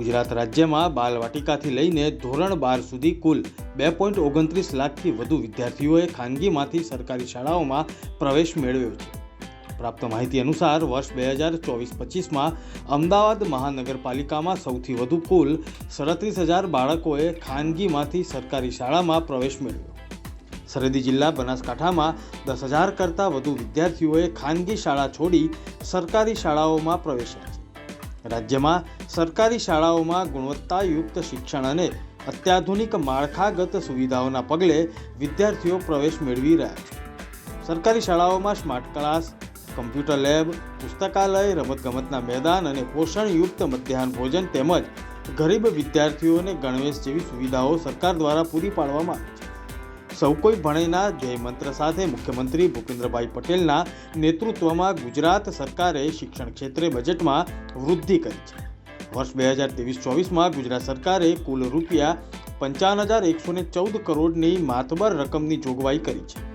ગુજરાત રાજ્યમાં બાલવાટિકાથી લઈને ધોરણ બાર સુધી કુલ બે પોઈન્ટ ઓગણત્રીસ લાખથી વધુ વિદ્યાર્થીઓએ ખાનગીમાંથી સરકારી શાળાઓમાં પ્રવેશ મેળવ્યો છે. પ્રાપ્ત માહિતી અનુસાર, વર્ષ બે હજાર ચોવીસ પચીસમાં અમદાવાદ મહાનગરપાલિકામાં સૌથી વધુ કુલ સડત્રીસ હજાર બાળકોએ ખાનગીમાંથી સરકારી શાળામાં પ્રવેશ મેળવ્યો. સરહદી જિલ્લા બનાસકાંઠામાં દસ હજાર કરતાં વધુ વિદ્યાર્થીઓએ ખાનગી શાળા છોડી સરકારી શાળાઓમાં પ્રવેશ્યા છે. રાજ્યમાં સરકારી શાળાઓમાં ગુણવત્તાયુક્ત શિક્ષણ અને અત્યાધુનિક માળખાગત સુવિધાઓના પગલે વિદ્યાર્થીઓ પ્રવેશ મેળવી રહ્યા છે. સરકારી શાળાઓમાં સ્માર્ટ ક્લાસ, કમ્પ્યુટર લેબ, પુસ્તકાલય, રમતગમતના મેદાન અને પોષણયુક્ત મધ્યાહન ભોજન તેમજ ગરીબ વિદ્યાર્થીઓને ગણવેશ જેવી સુવિધાઓ સરકાર દ્વારા પૂરી પાડવામાં આવી છે. સૌ કોઈ ભણેના ધ્યેય મંત્ર સાથે મુખ્યમંત્રી ભૂપેન્દ્રભાઈ પટેલના નેતૃત્વમાં ગુજરાત સરકારે શિક્ષણ ક્ષેત્રે બજેટમાં વૃદ્ધિ કરી છે. વર્ષ બે હજાર ત્રેવીસ ચોવીસમાં ગુજરાત સરકારે કુલ રૂપિયા પંચાવન હજાર એકસો ચૌદ કરોડની માતબર રકમની જોગવાઈ કરી છે.